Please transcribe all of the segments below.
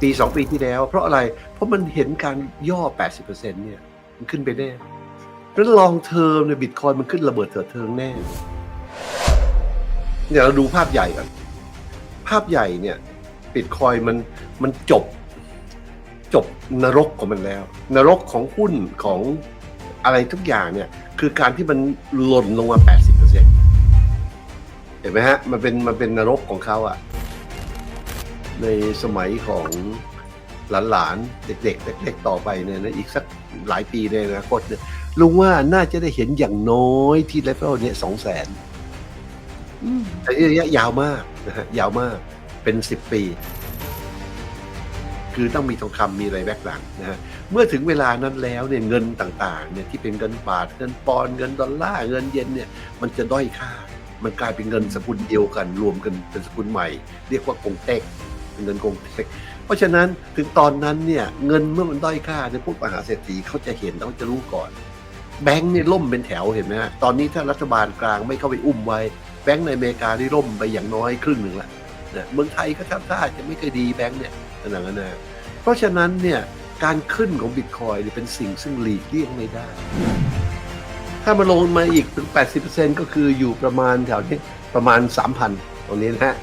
ปีสองปีที่แล้ว เพราะอะไร เพราะมันเห็นการย่อ 80%เนี่ย มันขึ้นไปแน่เพราะลองเทอมในบิตคอยมันขึ้นระเบิดเถิดเทิงแน่ เดี๋ยวเราดูภาพใหญ่ก่อน ภาพใหญ่เนี่ยบิตคอยมันมันจบ จบนรกของมันแล้ว นรกของหุ้นของอะไรทุกอย่างเนี่ย คือการที่มันหล่นลงมา 80%เห็นไหมฮะ มันเป็นมันเป็นนรกของเขาอะ ในสมัยของหลานๆ เด็กๆเด็กๆต่อไปเนี่ยนะอีกสักหลายปีในอนาคตเนี่ยลุงว่าน่าจะได้เห็นอย่างน้อยที่เลเวลเนี่ยสองแสนอืมแต่นี่ระยะยาวมากนะฮะยาวมากเป็นสิบปี คือต้องมีทองคำมีอะไรแบกหลังนะฮะเมื่อถึงเวลานั้นแล้วเนี่ยเงินต่างๆเนี่ยที่เป็นเงินบาทเงินปอนด์เงินดอลลาร์เงินเยนเนี่ยมันจะด้อยค่า มันกลายเป็นเงินสกุลเดียวกัน รวมกันเป็นสกุลใหม่ เรียกว่ากงเต็ก เงินกงเต็กเพราะฉะนั้นถึงตอนนั้นเนี่ยเงินเมื่อมันด้อยค่าเนี่ยพวกมหาเศรษฐีเขาจะเห็นเขาจะรู้ก่อน แบงค์เนี่ยล่มเป็นแถวเห็นไหมฮะตอนนี้ถ้ารัฐบาลกลางไม่เข้าไปอุ้มไว้ แบงค์ในอเมริกาที่ล่มไปอย่างน้อยครึ่งหนึ่งละนะเมืองไทยก็ทับท่าจะไม่เคยดีแบงค์เนี่ยขนาดนั้นนะเพราะฉะนั้นเนี่ยการขึ้นของบิตคอยเนี่ยเป็นสิ่งซึ่งหลีกเลี่ยงไม่ได้ ถ้ามันลงมาอีกถึง 80%ก็คืออยู่ประมาณแถวนี้ประมาณ 3,000 ตรงนี้นะฮะ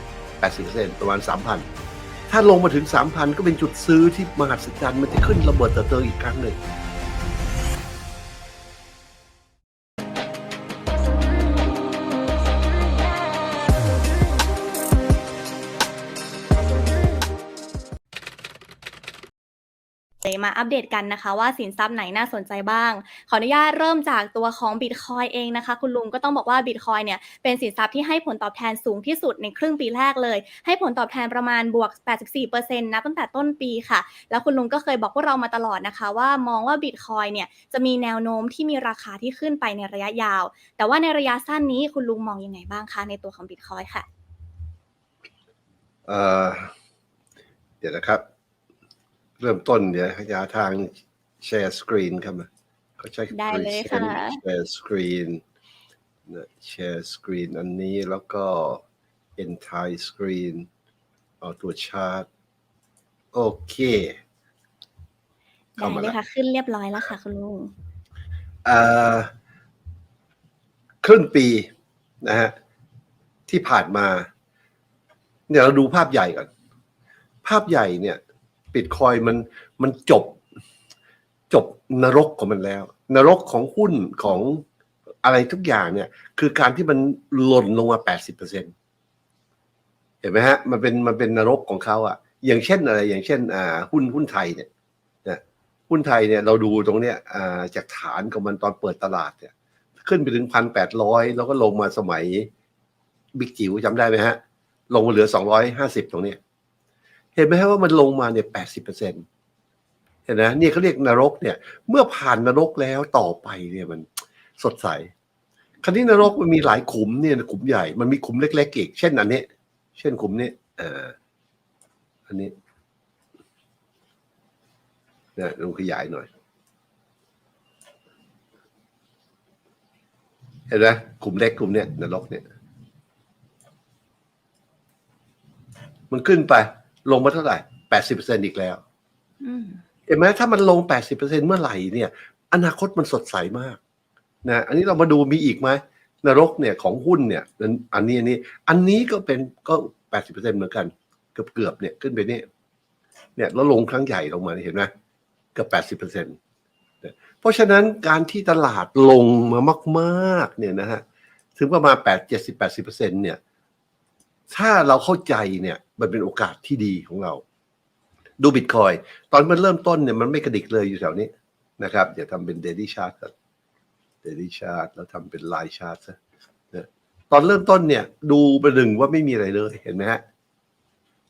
80%ประมาณ 3,000 ถ้าลงมาถึง 3,000 ก็เป็นจุดซื้อที่มหัศจรรย์มันจะขึ้นระเบิดเติร์อีกครั้งหนึ่ง มาอัปเดตกันนะคะ ว่าสินทรัพย์ไหนน่าสนใจบ้าง ขออนุญาตเริ่มจากตัวของบิตคอยเองนะคะ คุณลุงก็ต้องบอกว่าบิตคอยเนี่ยเป็นสินทรัพย์ที่ให้ผลตอบแทนสูงที่สุดในครึ่งปีแรกเลย ให้ผลตอบแทนประมาณบวก 84%นะตั้งแต่ต้นปีค่ะ แล้วคุณลุงก็เคยบอกพวกเรามาตลอดนะคะ ว่ามองว่าบิตคอยเนี่ยจะมีแนวโน้มที่มีราคาที่ขึ้นไปในระยะยาว แต่ว่าในระยะสั้นนี้คุณลุงมองยังไงบ้างคะในตัวของบิตคอยค่ะเอ่อเดี๋ยวนะครับ เริ่มต้นเดี๋ยวหาทางแชร์สกรีนครับมาเขาใช้ได้เลยค่ะ แชร์สกรีนนะแชร์สกรีนอันนี้แล้วก็ entire screen เอาตัวชาร์ตโอเคเข้าได้มาเลแล้ยวค่ะ ขึ้นเรียบร้อยแล้วค่ะ คุณลุงเอ่อครึ่งปีนะฮะที่ผ่านมา เดี๋ยวเราดูภาพใหญ่ก่อน ภาพใหญ่เนี่ย บิตคอยมันมันจบจบนรกของมันแล้ว นรกของหุ้นของอะไรทุกอย่างเนี่ย คือการที่มันหล่นลงมา80%เห็นไหมฮะ มันเป็นมันเป็นนรกของเขาอะอย่างเช่นอะไร อย่างเช่น อ่า หุ้นหุ้นไทยเนี่ยนะหุ้นไทยเนี่ยเราดูตรงเนี้ยอ่าจากฐานของมันตอนเปิดตลาดเนี่ย ขึ้นไปถึงพันแปดร้อยแล้วก็ลงมาสมัยบิ๊กจิ๋วจำได้ไหมฮะ ลงมาเหลือสองร้อยห้าสิบตรงเนี้ย เห็นไหมฮะว่ามันลงมาเนี่ยแปดสิบเปอร์เซ็นตเห็นไหมเนี่เขาเรียกนรกเนี่ย เมื่อผ่านนรกแล้วต่อไปเนี่ยมันสดใสคราวนี้นรกมันมีหลายขุมเนี่ยขุมใหญ่ มันมีขุมเล็กๆอีก เช่นอันนี้ เช่นขุมนี้เอ่ออันนี้เนี่ยลองขยายหน่อย เห็นไหมขุมเล็กขุมเนี้ยนรกเนี่ย มันขึ้นไป ลงมาเท่าไหร่แปดสิบเปอร์เซ็นอีกแล้วอืมเห็นไหมถ้ามันลง80%เมื่อไหร่เนี่ย อนาคตมันสดใสมากนะอันนี้เรามาดูมีอีกไหมนรกเนี่ยของหุ้นเนี่ย อันอันนี้อันนี้ อันนี้ก็เป็นก็80%เหมือนกัน เกือบเกือบๆเนี่ยขึ้นไปเนี่ยเนี่ยแล้วลงครั้งใหญ่ลงมาเห็นไหมเกือบ80%นะเพราะฉะนั้นการที่ตลาดลงมามาก ๆ เนี่ยนะฮะถึงประมาณ8 70 80%เนี่ย ถ้าเราเข้าใจเนี่ย มันเป็นโอกาสที่ดีของเรา ดูบิตคอยตอนมันเริ่มต้นเนี่ยมันไม่กระดิกเลยอยู่แถวนี้นะครับเดี๋ยวทำเป็นเดลี่ชาร์ตเดลี่ชาร์ตแล้วทำเป็นไลน์ชาร์ตซะนะตอนเริ่มต้นเนี่ย ดูประหนึ่งว่าไม่มีอะไรเลยเห็นไหมฮะ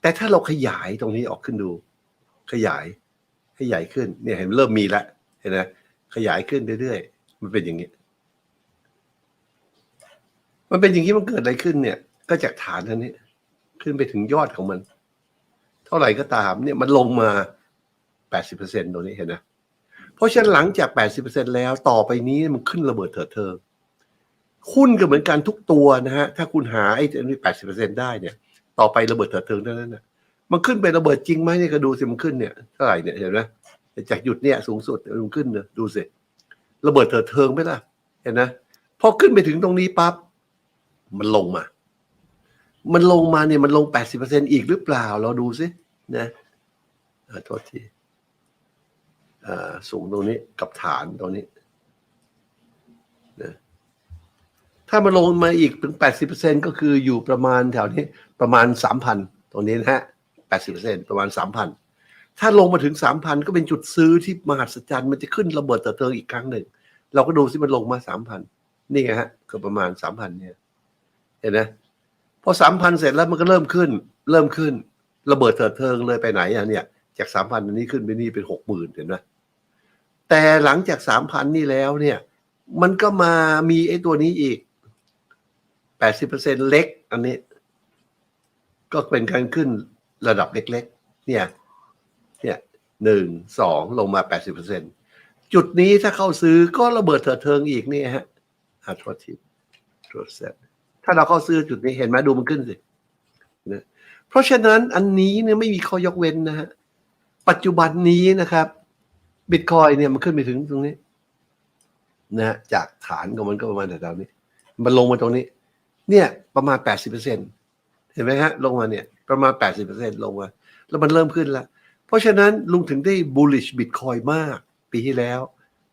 แต่ถ้าเราขยายตรงนี้ออกขึ้นดู ขยายให้ใหญ่ขึ้น เนี่ยเห็นเริ่มมีแล้วเห็นไหมขยายขึ้นเรื่อยๆมันเป็นอย่างนี้ มันเป็นอย่างนี้มันเกิดอะไรขึ้นเนี่ย ก็จากฐานอันนี้ ขึ้นไปถึงยอดของมัน เท่าไหร่ก็ตามเนี่ยมันลงมา 80%ตรงนี้เห็นนะเพราะฉะนั้นหลังจาก 80%แล้วต่อไปนี้มันขึ้นระเบิดเถิดเทิงหุ้นก็เหมือนกันทุกตัวนะฮะ ถ้าคุณหาไอ้ที่80%ได้เนี่ย ต่อไประเบิดเถิดเทิงเท่านั้นนะมันขึ้นไประเบิดจริงไหมเนี่ยก็ดูสิมันขึ้นเนี่ยเท่าไหร่เนี่ยเห็นไหมจากหยุดเนี่ยสูงสุดมันขึ้นเนี่ยดูสิระเบิดเถิดเทิงไหมล่ะ เห็นนะพอขึ้นไปถึงตรงนี้ปั๊บมันลงมา มันลงมาเนี่ยมันลงแปดสิเปอร์เซ็นอีกหรือเปล่า เราดูสินะโทษทีอ่สูงตรงนี้กับฐานตรงนี้นะถ้ามันลงมาอีกถึงแปดสิเปอร์เซ็นก็คืออยู่ประมาณแถวนี้ประมาณสามพันตรงนี้นะฮะแปดสิเปอร์เซ็นประมาณสามพันถ้าลงมาถึงสามพันก็เป็นจุดซื้อที่มหัศจรรย์มันจะขึ้นระเบิดเติบโตอีกครั้งหนึ่ง เราก็ดูสิมันลงมาสามพันนี่ไงฮะก็ประมาณสามพันเนี่ย เห็นไหม พอสามพันเสร็จแล้วมันก็เริ่มขึ้น เริ่มขึ้น ระเบิดเถิดเทิงเลยไปไหนอะเนี่ย จากสามพันอันนี้ขึ้นไปนี่เป็นหกหมื่นเห็นไหมแต่หลังจากสามพันนี่แล้วเนี่ย มันก็มามีไอ้ตัวนี้อีกแปดสิบเปอร์เซ็นเล็ก อันนี้ ก็เป็นการขึ้นระดับเล็ก ๆ เนี่ย เนี่ยหนึ่งสองลงมาแปดสิบเปอร์เซ็นจุดนี้ถ้าเข้าซื้อก็ระเบิดเถิดเทิงอีกนี่ฮะอาโทษทีตรวจเสร็จ ถ้าเราเข้าซื้อจุดนี้เห็นไหมดูมันขึ้นสินะเพราะฉะนั้นอันนี้เนี่ยไม่มีข้อยกเว้นนะฮะปัจจุบันนี้นะครับบิตคอยเนี่ยมันขึ้นไปถึงตรงนี้นะจากฐานของมันก็ประมาณแถวๆนี้ มันลงมาตรงนี้ เนี่ยประมาณแปดสิบเปอร์เซ็นเห็นไหมฮะ ลงมาเนี่ย ประมาณแปดสิบเปอร์เซ็นลงมา แล้วมันเริ่มขึ้นแล้ว เพราะฉะนั้นลุงถึงได้ bullish bitcoin มาก ปีที่แล้ว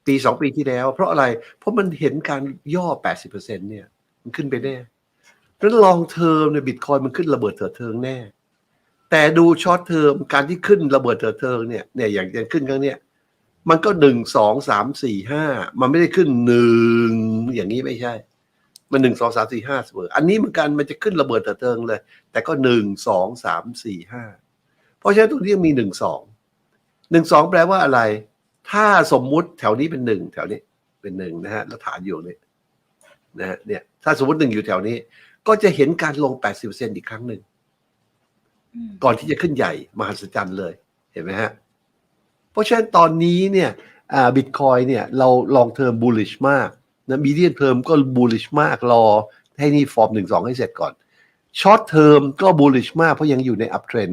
ปีสองปีที่แล้ว เพราะอะไร เพราะมันเห็นการย่อแปดสิบเปอร์เซ็นเนี่ย มันขึ้นไปแน่ เพราะฉะนั้นลองเทอมเนี่ยบิตคอยมันขึ้นระเบิดเถิดเทิงแน่ แต่ดูช็อตเทอมการที่ขึ้นระเบิดเถิดเทิงเนี่ยเนี่ยอย่างอย่างขึ้นครั้งเนี้ยมันก็หนึ่งสองสามสี่ห้ามันไม่ได้ขึ้นหนึ่งอย่างนี้ไม่ใช่ มันหนึ่งสองสามสี่ห้าเสมออันนี้เหมือนกันมันจะขึ้นระเบิดเถิดเทิงเลย แต่ก็หนึ่งสองสามสี่ห้าเพราะฉะนั้นตรงนี้ยังมีหนึ่งสองหนึ่งสองแปลว่าอะไร ถ้าสมมุติแถวนี้เป็นหนึ่งแถวนี้เป็นหนึ่งนะฮะแล้วฐานอยู่ตรงนี้นะฮะเนี่ยถ้าสมมติหนึ่งอยู่แถวนี้ ก็จะเห็นการลง 80%อีกครั้งหนึ่งอืมก่อนที่จะขึ้นใหญ่ มหัศจรรย์เลย เห็นไหมฮะ เพราะฉะนั้นตอนนี้เนี่ยอ่าบิตคอยเนี่ย เราลองเทอมบูลลิชมากนะมีเดียนเทอมก็บูลลิชมากรอให้นี่ฟอร์มหนึ่งสองให้เสร็จก่อนช็อตเทอมก็บูลลิชมากเพราะยังอยู่ในอัพเทรน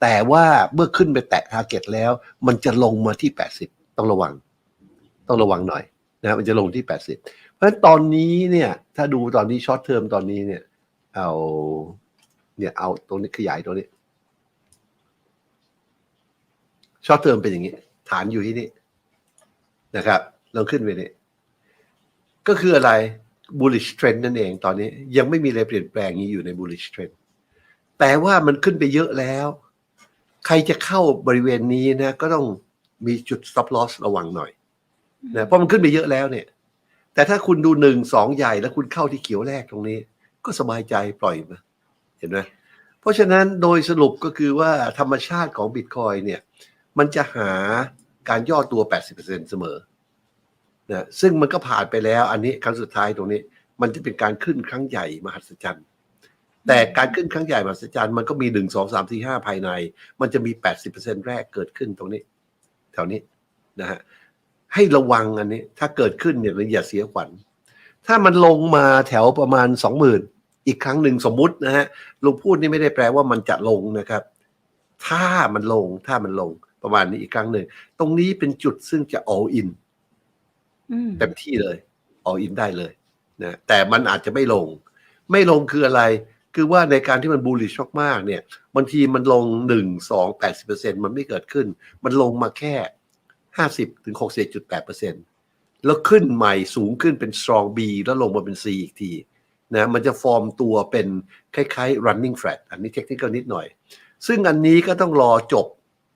แต่ว่าเมื่อขึ้นไปแตะทาร์เก็ตแล้ว มันจะลงมาที่ 80 ต้องระวัง ต้องระวังหน่อยนะมันจะลงที่ 80 เพราะฉะนั้นตอนนี้เนี่ย ถ้าดูตอนนี้ช็อตเทอมตอนนี้เนี่ย เอาเนี่ยเอาตรงนี้ขยายตรงนี้ชอตเทอมเป็นอย่างนี้ ฐานอยู่ที่นี่นะครับลองขึ้นไปนี่ก็คืออะไร bullish trend นั่นเองตอนนี้ยังไม่มีอะไรเปลี่ยนแปลงนี้อยู่ใน bullish trend แต่ว่ามันขึ้นไปเยอะแล้ว ใครจะเข้าบริเวณนี้นะ ก็ต้องมีจุด stop loss ระวังหน่อยนะเพราะมันขึ้นไปเยอะแล้วเนี่ย แต่ถ้าคุณดูหนึ่งสองใหญ่แล้วคุณเข้าที่เขียวแรกตรงนี้ ก็สบายใจปล่อยมาเห็นไหมเพราะฉะนั้นโดยสรุปก็คือว่าธรรมชาติของบิตคอยเนี่ย มันจะหาการย่อตัว 80%เสมอนะซึ่งมันก็ผ่านไปแล้ว อันนี้ครั้งสุดท้ายตรงนี้ มันจะเป็นการขึ้นครั้งใหญ่มหัศจรรย์แต่การขึ้นครั้งใหญ่มหัศจรรย์มันก็มีหนึ่งสองสามสี่ห้าภายใน มันจะมี80%แรกเกิดขึ้นตรงนี้ แถวนี้นะฮะให้ระวังอันนี้ ถ้าเกิดขึ้นเนี่ยอย่าเสียขวัญ ถ้ามันลงมาแถวประมาณสองหมื่น อีกครั้งหนึ่งสมมุตินะฮะลุงพูดนี่ไม่ได้แปลว่ามันจะลงนะครับ ถ้ามันลงถ้ามันลงประมาณนี้อีกครั้งหนึ่ง ตรงนี้เป็นจุดซึ่งจะ all in อืมเต็มที่เลย all in ได้เลยนะแต่มันอาจจะไม่ลง ไม่ลงคืออะไร คือว่าในการที่มัน bullish มากๆเนี่ยบางทีมันลงหนึ่งสองแปดสิบเปอร์เซ็นมันไม่เกิดขึ้น มันลงมาแค่ห้าสิบถึงหกสิบจุดแปดเปอร์เซ็นแล้วขึ้นใหม่สูงขึ้นเป็น strong B แล้วลงมาเป็น C อีกที นะมันจะฟอร์มตัวเป็นคล้ายๆ running flat อันนี้เทคนิคนิดหน่อย ซึ่งอันนี้ก็ต้องรอจบ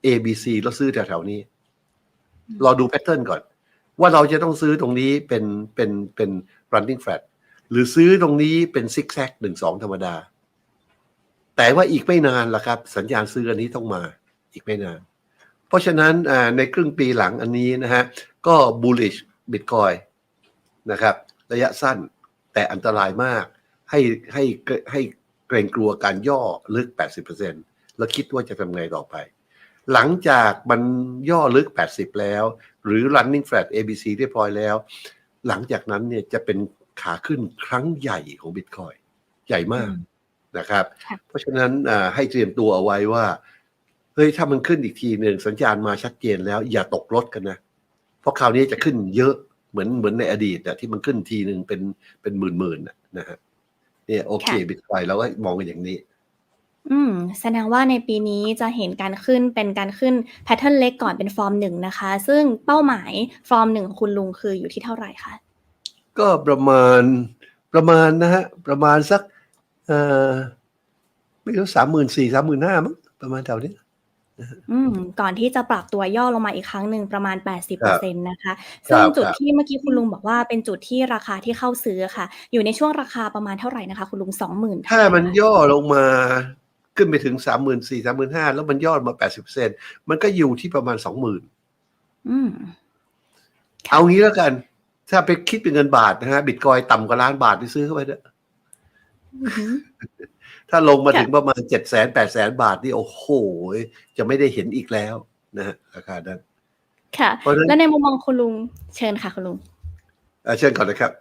A B C แล้วซื้อแถวๆนี้ รอดูแพทเทิร์นก่อน ว่าเราจะต้องซื้อตรงนี้เป็นเป็นเป็น running flat หรือซื้อตรงนี้เป็นซิกแซกหนึ่งสองธรรมดา แต่ว่าอีกไม่นานละครับ สัญญาณซื้ออันนี้ต้องมาอีกไม่นาน เพราะฉะนั้นอ่าในครึ่งปีหลังอันนี้นะฮะ ก็ bullish bitcoin นะครับ ระยะสั้น แต่อันตรายมากให้ให้ให้เกรงกลัวการย่อลึก 80%แล้วคิดว่าจะทำไงต่อไป หลังจากมันย่อลึก 80 แล้ว หรือ running flat ABC เรียบร้อยแล้ว หลังจากนั้นเนี่ยจะเป็นขาขึ้นครั้งใหญ่ของ Bitcoin ใหญ่มากอืมนะครับค่ะเพราะฉะนั้นอ่าให้เตรียมตัวเอาไว้ว่าเฮ้ยถ้ามันขึ้นอีกทีหนึ่งสัญญาณมาชัดเจนแล้ว อย่าตกรถกันนะ เพราะคราวนี้จะขึ้นเยอะ เหมือนเหมือนในอดีตอะที่มันขึ้นทีหนึ่งเป็นเป็นหมื่นหมื่นๆอะนะฮะเนี่ยโอเคค่ะบิตคอยเราก็มองกันอย่างนี้ อืม แสดงว่าในปีนี้จะเห็นการขึ้นเป็นการขึ้นแพทเทิร์นเล็กก่อนเป็นฟอร์มหนึ่งนะคะ ซึ่งเป้าหมายฟอร์มหนึ่งของคุณลุงคืออยู่ที่เท่าไหร่คะก็ประมาณประมาณนะฮะประมาณสักเอ่อไม่รู้สามหมื่นสี่สามหมื่นห้ามั้งประมาณแถวนี้ อืมก่อนที่จะปรับตัวย่อลงมาอีกครั้งหนึ่งประมาณ 80%นะคะครับซึ่งจุดครับที่เมื่อกี้คุณลุงบอกว่าเป็นจุดที่ราคาที่เข้าซื้อค่ะ อยู่ในช่วงราคาประมาณเท่าไหร่นะคะ คุณลุงสองหมื่นถ้ามันย่อลงมาขึ้นไปถึงสามหมื่นสี่สามหมื่นห้าแล้วมันย่อมาแปดสิบเซนมันก็อยู่ที่ประมาณสองหมื่นอืมค่ะเอางี้แล้วกัน ถ้าไปคิดเป็นเงินบาทนะฮะบิตคอยต่ำกว่าล้านบาทไปซื้อเข้าไปเถอะอือหือ ถ้าลงมาค่ะถึงประมาณเจ็ดแสนแปดแสนบาทนี่โอ้โห จะไม่ได้เห็นอีกแล้วนะฮะราคานั้น ค่ะเพราะฉะนั้นแล้วในมุมมองคุณลุงเชิญค่ะคุณลุงเอ่อเชิญก่อนนะครับ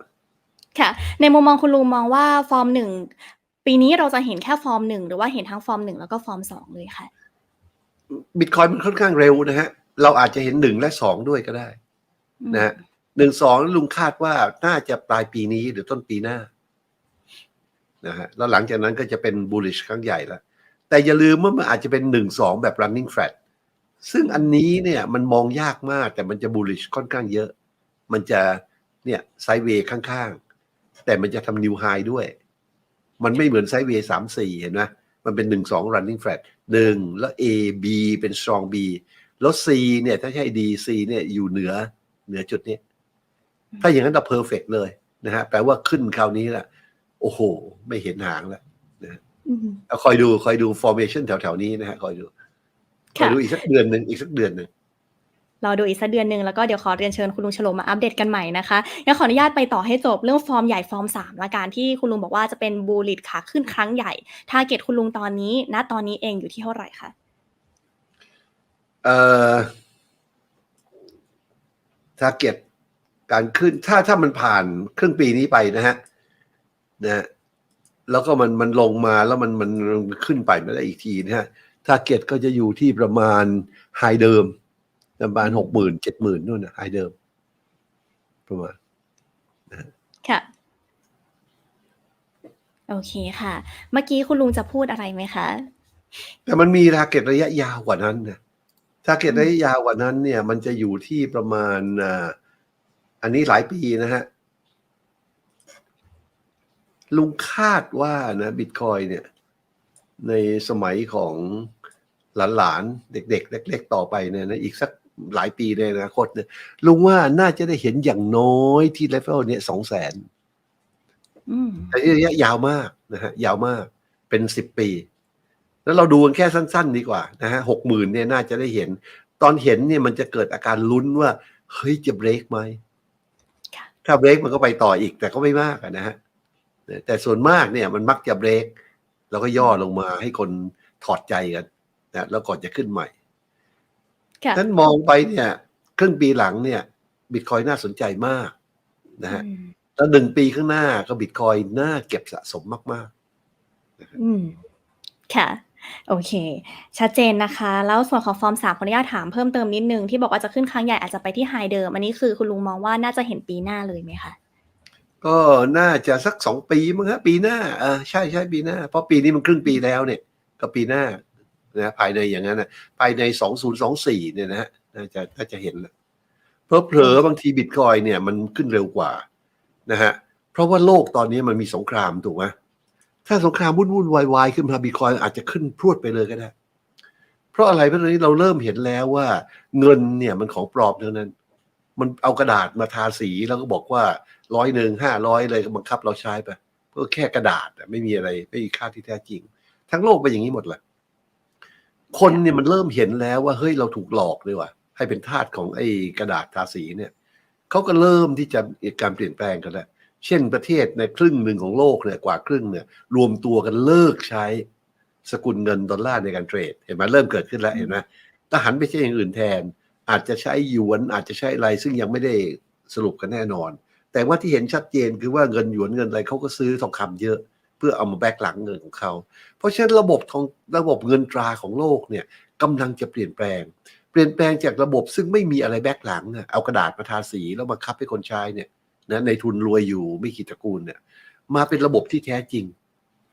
ค่ะ ในมุมมองคุณลุงมองว่าฟอร์มหนึ่งปีนี้เราจะเห็นแค่ฟอร์มหนึ่งหรือว่าเห็นทั้งฟอร์มหนึ่งแล้วก็ฟอร์มสองเลยค่ะบิตคอยมันค่อนข้างเร็วนะฮะ เราอาจจะเห็นหนึ่งและสองด้วยก็ได้ นะฮะหนึ่งสองลุงคาดว่าน่าจะปลายปีนี้หรือต้นปีหน้า นะฮะแล้วหลังจากนั้นก็จะเป็น bullish ครั้งใหญ่แล้ว แต่อย่าลืมว่ามันอาจจะเป็นหนึ่งสองแบบ running flat ซึ่งอันนี้เนี่ยมันมองยากมากแต่มันจะ bullish ค่อนข้างเยอะ มันจะเนี่ยไซเวย์ข้างๆ แต่มันจะทำ new high ด้วย มันไม่เหมือนไซเวย์สามสี่เห็นไหมมันเป็นหนึ่งสอง running flat หนึ่งแล้ว A B เป็น strong B แล้ว C เนี่ยถ้าใช่ D C เนี่ยอยู่เหนือเหนือจุดนี้ ถ้าอย่างนั้นเราเพอร์เฟกเลยนะฮะแปลว่าขึ้นคราวนี้แหละ โอ้โห ไม่เห็นหางแล้วอืมเอาคอยดูคอยดู formation แถวๆนี้นะฮะคอยดูคอยค่ะดูอีกสักเดือนหนึ่งอีกสักเดือนหนึ่งเราดูอีกสักเดือนหนึ่งแล้วก็เดี๋ยวขอเรียนเชิญคุณลุงฉลมมาอัปเดตกันใหม่นะคะงั้นขออนุญาตไปต่อให้จบเรื่องฟอร์มใหญ่ฟอร์มสามละกันที่คุณลุงบอกว่าจะเป็นบูลิตขาขึ้นครั้งใหญ่ทาร์เก็ตคุณลุงตอนนี้ ณตอนนี้เองอยู่ที่เท่าไหร่คะเอ่อถ้าเก็บการขึ้นถ้าถ้ามันผ่านครึ่งปีนี้ไปนะฮะ นะฮะแล้วก็มันมันลงมาแล้วมันมันมันขึ้นไปไม่ได้อีกทีนะฮะถ้าเก็ตก็จะอยู่ที่ประมาณไฮเดิมประมาณหกหมื่นเจ็ดหมื่นนู่นนะไฮเดิม ประมาณค่ะ โอเคค่ะ เมื่อกี้คุณลุงจะพูดอะไรไหมคะ แต่มันมีทาร์เก็ตระยะยาวกว่านั้นนะทาร์เก็ตระยะยาวกว่านั้นเนี่ย มันจะอยู่ที่ประมาณอ่าอันนี้หลายปีนะฮะ ลุงคาดว่านะบิตคอยเนี่ย ในสมัยของหลานๆ เด็ก ๆ เล็ก ๆ ต่อไปเนี่ยนะอีกสักหลายปีในอนาคตเนี่ยลุงว่าน่าจะได้เห็นอย่างน้อยที่เลเวลเนี่ยสองแสนอืมแต่นี่ระยะยาวมากนะฮะยาวมากเป็นสิบปี แล้วเราดูกันแค่สั้น ๆ ดีกว่านะฮะหกหมื่นเนี่ยน่าจะได้เห็น ตอนเห็นเนี่ยมันจะเกิดอาการลุ้นว่า เฮ้ยจะเบรกไหมค่ะถ้าเบรกมันก็ไปต่ออีกแต่ก็ไม่มากอะนะฮะ แต่ส่วนมากเนี่ยมันมักจะเบรกแล้วก็ย่อลงมาให้คนถอดใจกันนะแล้วก่อนจะขึ้นใหม่ค่ะนั้นมองไปเนี่ย ครึ่งปีหลังเนี่ย บิตคอยน่าสนใจมากนะฮะอืมแล้วหนึ่งปีข้างหน้าก็บิตคอยน่าเก็บสะสมมากๆอืมค่ะโอเค ชัดเจนนะคะ แล้วส่วนของฟอร์มสามขออนุญาตถามเพิ่มเติมนิดนึง ที่บอกว่าจะขึ้นครั้งใหญ่อาจจะไปที่ไฮเดิม อันนี้คือคุณลุงมองว่าน่าจะเห็นปีหน้าเลยไหมคะ ก็น่าจะสักสองปีมั้งฮะปีหน้าอ่าใช่ใช่ปีหน้า เพราะปีนี้มันครึ่งปีแล้วเนี่ย ก็ปีหน้านะภายในอย่างนั้นนะภายในสองศูนย์สองสี่เนี่ยนะฮะน่าจะน่าจะเห็นแล้วเพอเผลอบางทีบิตคอยเนี่ยมันขึ้นเร็วกว่านะฮะเพราะว่าโลกตอนนี้มันมีสงครามถูกไหมถ้าสงครามวุ่นวุ่นวายวายขึ้นมาบิตคอยอาจจะขึ้นพรวดไปเลยก็ได้ เพราะอะไรเพราะตอนนี้เราเริ่มเห็นแล้วว่า เงินเนี่ยมันของปลอมเท่านั้น มันเอากระดาษมาทาสีแล้วก็บอกว่าร้อยหนึ่งห้าร้อยเลยบังคับเราใช้ไปก็แค่กระดาษไม่มีอะไรไม่มีค่าที่แท้จริง ทั้งโลกเป็นอย่างนี้หมดแหละคนเนี่ยมันเริ่มเห็นแล้วว่าเฮ้ยเราถูกหลอกเลยว่ะให้เป็นทาสของไอ้กระดาษทาสีเนี่ยเขาก็เริ่มที่จะการเปลี่ยนแปลงกันแล้วเช่นประเทศในครึ่งหนึ่งของโลกเนี่ยกว่าครึ่งเนี่ย รวมตัวกันเลิกใช้สกุลเงินดอลลาร์ในการเทรด เห็นไหมเริ่มเกิดขึ้นแล้วเห็นไหมทหารไปใช้อย่างอื่นแทน อาจจะใช้หยวนอาจจะใช้อะไร ซึ่งยังไม่ได้สรุปกันแน่นอน แต่ว่าที่เห็นชัดเจนคือว่าเงินหยวนเงินอะไรเขาก็ซื้อทองคำเยอะ เพื่อเอามาแบกหลังเงินของเขาเพราะฉะนั้นระบบของระบบเงินตราของโลกเนี่ยกำลังจะเปลี่ยนแปลง เปลี่ยนแปลงจากระบบซึ่งไม่มีอะไรแบกหลังเอากระดาษมาทาสีแล้วมาคับให้คนใช้เนี่ยนะในทุนรวยอยู่ไม่กี่ตระกูลเนี่ยมาเป็นระบบที่แท้จริง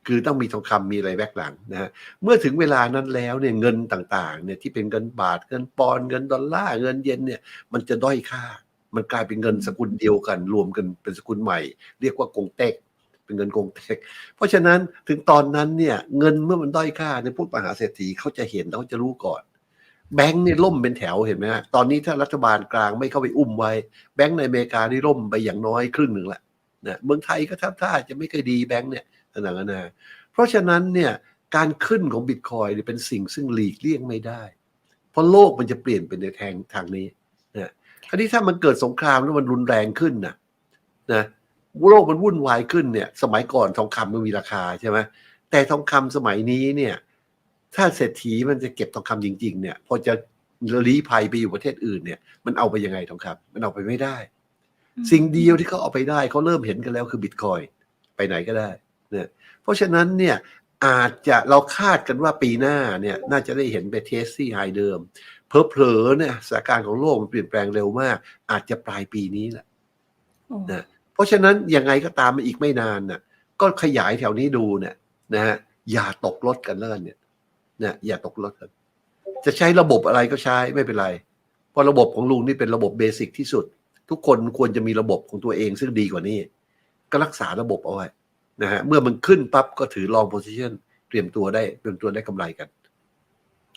คือต้องมีทองคำมีอะไรแบกหลังนะฮะเมื่อถึงเวลานั้นแล้วเนี่ยเงินต่างๆเนี่ยที่เป็นเงินบาทเงินปอนเงินดอลลาร์เงินเยนเนี่ยมันจะด้อยค่า มันกลายเป็นเงินสกุลเดียวกัน รวมกันเป็นสกุลใหม่ เรียกว่ากงเต็กเป็นเงินกงเต็กเพราะฉะนั้นถึงตอนนั้นเนี่ยเงินเมื่อมันด้อยค่าในพวกมหาเศรษฐีเขาจะเห็นแล้วเขาจะรู้ก่อน แบงค์เนี่ยล่มเป็นแถวเห็นไหมฮะตอนนี้ถ้ารัฐบาลกลางไม่เข้าไปอุ้มไว้ แบงค์ในอเมริกานี่ล่มไปอย่างน้อยครึ่งหนึ่งแหละนะเมืองไทยก็ทับท่าจะไม่เคยดีแบงค์เนี่ย ต่างๆนานาเพราะฉะนั้นเนี่ยการขึ้นของบิตคอยน์เนี่ยเป็นสิ่งซึ่งหลีกเลี่ยงไม่ได้ เพราะโลกมันจะเปลี่ยนไปในทางทางนี้นะคราวนี้ถ้ามันเกิดสงครามแล้วมันรุนแรงขึ้นนะนะโลกมันวุ่นวายขึ้นเนี่ย สมัยก่อนทองคำมันมีราคาใช่ไหมแต่ทองคำสมัยนี้เนี่ย ถ้าเศรษฐีมันจะเก็บทองคำจริง ๆ เนี่ย พอจะลี้ภัยไปอยู่ประเทศอื่นเนี่ย มันเอาไปยังไงทองคำมันเอาไปไม่ได้ สิ่งเดียวที่เขาเอาไปได้เขาเริ่มเห็นกันแล้วคือบิตคอยน์ไปไหนก็ได้ เนี่ยเพราะฉะนั้นเนี่ยอาจจะเราคาดกันว่าปีหน้าเนี่ยน่าจะได้เห็นไปเทสซี่ไฮเดิม เพลอๆเนี่ยสถานการณ์ของโลกมันเปลี่ยนแปลงเร็วมาก อาจจะปลายปีนี้แหละโอ้นะเพราะฉะนั้นยังไงก็ตามมาอีกไม่นานน่ะก็ขยายแถวนี้ดูเนี่ยนะฮะอย่าตกรถกันเลินเนี่ยนะอย่าตกรถกัน จะใช้ระบบอะไรก็ใช้ไม่เป็นไร เพราะระบบของลุงนี่เป็นระบบเบสิกที่สุด ทุกคนควรจะมีระบบของตัวเองซึ่งดีกว่านี้ ก็รักษาระบบเอาไว้ นะฮะเมื่อมันขึ้นปั๊บก็ถือลองโพซิชันเตรียมตัวได้เตรียมตัวได้กำไรกัน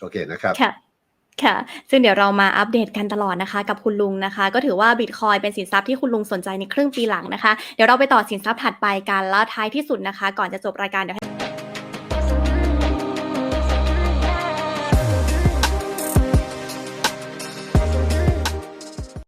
โอเคนะครับ ค่ะ ค่ะ ซึ่งเดี๋ยวเรามาอัปเดตกันตลอดนะคะ กับคุณลุงนะคะ ก็ถือว่าบิตคอยเป็นสินทรัพย์ที่คุณลุงสนใจในครึ่งปีหลังนะคะ เดี๋ยวเราไปต่อสินทรัพย์ถัดไปกันแล้วท้ายที่สุดนะคะ ก่อนจะจบรายการเดี๋ยว